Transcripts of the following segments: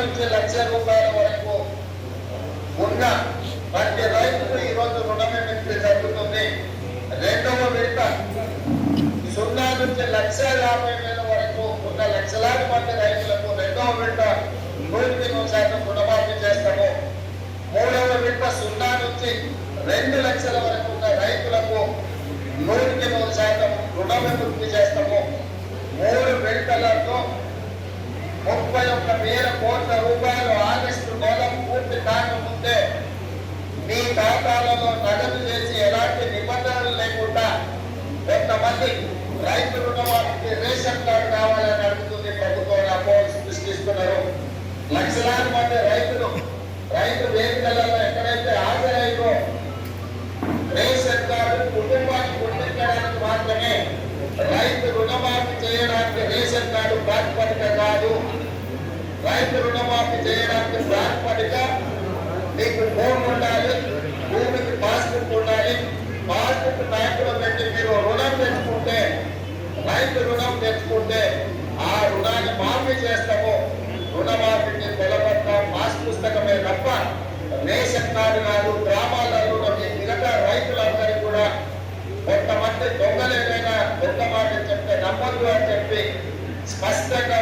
నుంచి లక్ష రూపాయల వరకు ఉన్న ప్రతి రైతుకు ఈరోజు రుణమిమించి జరుగుతుంది రెండవ విడత సున్నా నుంచి లక్ష యాభై వేల వరకు ఉన్న లక్షలాది మంది రైతులకు రెండవ విడత నూటికి నూరు శాతం రుణమాఫీ చేస్తాము. మూడవ విడత సున్నా నుంచి రెండు లక్షల వరకు ఉన్న రైతులకు నూటికి నూరు శాతం రుణవిముక్తి చేస్తాము? మూడు విడతలతో ముప్పై ఒక్క వేల కోట్ల రూపాయలు ఆగస్టు నెల పూర్తి కాకముందే మీ ఖాతాలలో నగదు చేసి ఎలాంటి నిబంధనలు లేకుండా కొంతమంది రైతు రుణమాఫీకి రేషన్ కార్డు కావాలని అడుగుతుంది ప్రభుత్వం అపోహలు సృష్టిస్తున్నారు. లక్షలాది మంది రైతులు రైతు వేదికలలో ఎక్కడైతే హాజరైతో రేషన్ కార్డు కుటుంబాన్ని గుర్తించడానికి మాత్రమే రైతు రుణమాఫీ చేయడానికి రేషన్ కార్డు ప్రాతిపదిక కాదు. రైతు రుణమాఫీ చేయడానికి ప్రాతిపదిక మీకు ఫోన్ ఉండాలి భూమికి పాస్బుక్ ఉండాలి. పాస్బుక్ బ్యాంకులో పెట్టి మీరు రుణం తెచ్చుకుంటే రైతు రుణం తెచ్చుకుంటే ఆ రుణాన్ని మాఫీ చేస్తాము. రుణమాఫీని తెలపట్ల పాస్ పుస్తకమే తప్ప రేషన్ కార్డు కాదు గ్రామాలలో మీ మిగతా రైతులందరికీ కూడా కొంతమంది దొంగలేదైనా ఏదైనా మాట చెప్తే నమ్మద్దు అని చెప్పి స్పష్టంగా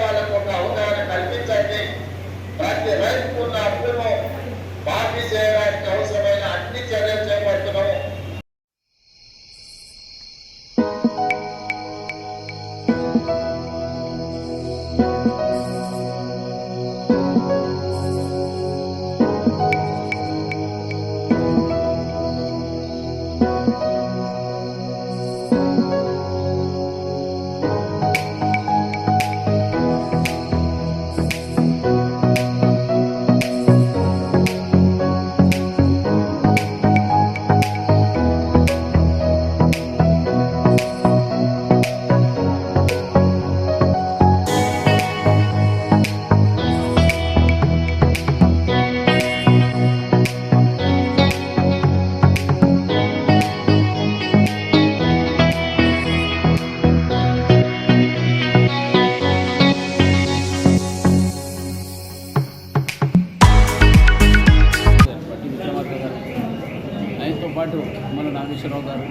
పాటు మన నాగేశ్వరరావు గారు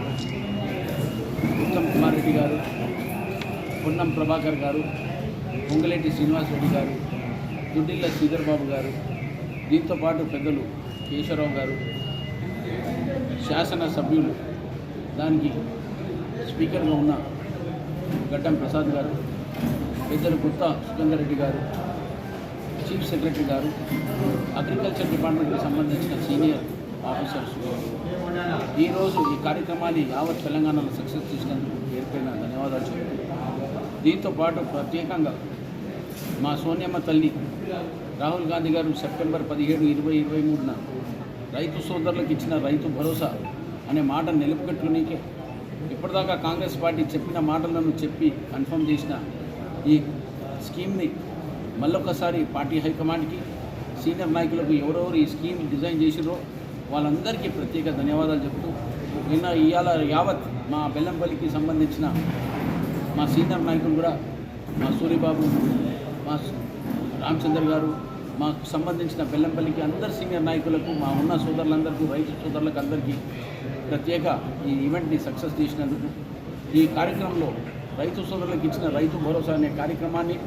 ఉత్తమ్ కుమార్ రెడ్డి గారు పొన్నం ప్రభాకర్ గారు పొంగలేటి శ్రీనివాస్ రెడ్డి గారు దుడ్డిల్ల శ్రీధర్ బాబు గారు దీంతో పాటు పెద్దలు కేశవరావు గారు శాసన సభ్యులు దానికి స్పీకర్గా ఉన్న గడ్డం ప్రసాద్ గారు పెద్దలు గుత్తా సుఖేందర్ రెడ్డి గారు చీఫ్ సెక్రటరీ గారు అగ్రికల్చర్ డిపార్ట్మెంట్కి సంబంధించిన సీనియర్ ఆఫీసర్స్ ఈరోజు ఈ కార్యక్రమాన్ని యావత్ తెలంగాణలో సక్సెస్ చేసినందుకు ఏర్పడిన ధన్యవాదాలు చెప్తూ దీంతో పాటు ప్రత్యేకంగా మా సోనియమ్మ తల్లి రాహుల్ గాంధీ గారు సెప్టెంబర్ పదిహేడు ఇరవై ఇరవై మూడున రైతు సోదరులకు ఇచ్చిన రైతు భరోసా అనే మాట నిలుపుకట్టుకునికే ఇప్పటిదాకా కాంగ్రెస్ పార్టీ చెప్పిన మాటలను చెప్పి కన్ఫర్మ్ చేసిన ఈ స్కీమ్ని మళ్ళొకసారి పార్టీ హైకమాండ్కి సీనియర్ నాయకులకు ఎవరెవరు ఈ స్కీమ్ డిజైన్ చేసిరో వాళ్ళందరికీ ప్రత్యేక ధన్యవాదాలు చెప్తూ నిన్న ఇవాళ యావత్ మా బెల్లంపల్లికి సంబంధించిన మా సీనియర్ నాయకులు కూడా మా సూర్యబాబు మా రామచంద్ర గారు మాకు సంబంధించిన బెల్లంపల్లికి అందరు సీనియర్ నాయకులకు మా ఉన్న సోదరులందరికీ రైతు సోదరులకు అందరికీ ప్రత్యేక ఈ ఈవెంట్ని సక్సెస్ చేసినందుకు ఈ కార్యక్రమంలో రైతు సోదరులకు ఇచ్చిన రైతు భరోసా అనే కార్యక్రమాన్ని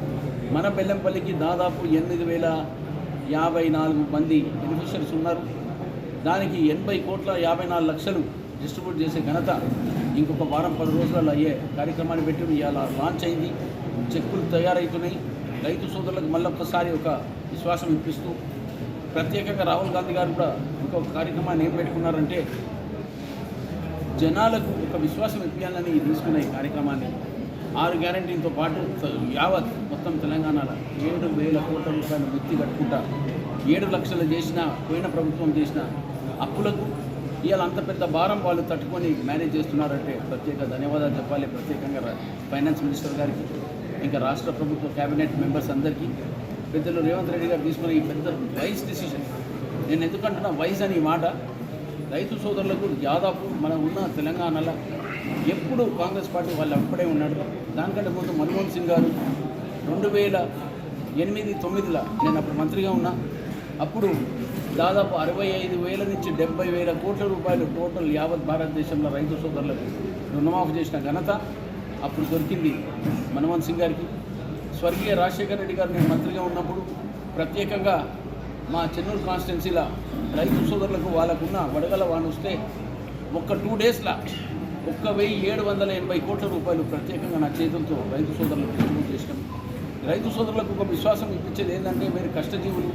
మన బెల్లంపల్లికి దాదాపు ఎనిమిది వేల యాభై నాలుగు మంది బెనిఫిషరీస్ ఉన్నారు. దానికి ఎనభై కోట్ల యాభై నాలుగు లక్షలు డిస్ట్రిబ్యూట్ చేసే ఘనత ఇంకొక వారం పది రోజులలో అయ్యే కార్యక్రమాన్ని పెట్టి ఇవాళ లాంచ్ అయింది. చెక్కులు తయారవుతున్నాయి రైతు సోదరులకు మళ్ళొక్కసారి ఒక విశ్వాసం ఇప్పిస్తూ ప్రత్యేకంగా రాహుల్ గాంధీ గారు కూడా ఇంకొక కార్యక్రమాన్ని ఏం పెట్టుకున్నారంటే జనాలకు ఒక విశ్వాసం ఇప్పించాలని తీసుకున్న ఈ కార్యక్రమాన్ని. ఆరు గ్యారంటీతో పాటు యావత్ మొత్తం తెలంగాణలో ఏడు వేల కోట్ల రూపాయలు వ్యక్తి కట్టుకుంటా ఏడు లక్షలు చేసిన పోయిన ప్రభుత్వం చేసిన అప్పులకు ఇవాళ అంత పెద్ద భారం వాళ్ళు తట్టుకొని మేనేజ్ చేస్తున్నారంటే ప్రత్యేక ధన్యవాదాలు చెప్పాలి. ప్రత్యేకంగా ఫైనాన్స్ మినిస్టర్ గారికి ఇంకా రాష్ట్ర ప్రభుత్వ కేబినెట్ మెంబర్స్ అందరికీ పెద్దలు రేవంత్ రెడ్డి గారు తీసుకున్న ఈ పెద్ద వైస్ డిసిషన్ నేను ఎందుకంటున్నా వైస్ అని మాట. రైతు సోదరులకు దాదాపు మనం ఉన్న తెలంగాణలో ఎప్పుడు కాంగ్రెస్ పార్టీ వాళ్ళు అప్పుడే ఉన్నాడు. దానికంటే ముందు మన్మోహన్ సింగ్ గారు రెండు వేల ఎనిమిది తొమ్మిదిలో నేను అప్పుడు మంత్రిగా ఉన్నా. అప్పుడు దాదాపు అరవై ఐదు వేల నుంచి డెబ్బై వేల కోట్ల రూపాయలు టోటల్ యావత్ భారతదేశంలో రైతు సోదరులకు రుణమాఫీ చేసిన ఘనత అప్పుడు దొరికింది మన్మోహన్ సింగ్ గారికి. స్వర్గీయ రాజశేఖర రెడ్డి గారు నేను మంత్రిగా ఉన్నప్పుడు ప్రత్యేకంగా మా చెన్నూరు కాన్స్టిట్యున్సీల రైతు సోదరులకు వాళ్ళకున్న వడగల వాన వస్తే ఒక్క టూ డేస్లో ఒక్క వెయ్యి ఏడు వందల ఎనభై కోట్ల రూపాయలు ప్రత్యేకంగా నా చేతులతో రైతు సోదరులకు డిస్ట్రిబ్యూట్ చేసినాం. రైతు సోదరులకు ఒక విశ్వాసం ఇప్పించేది ఏంటంటే మీరు కష్టజీవులు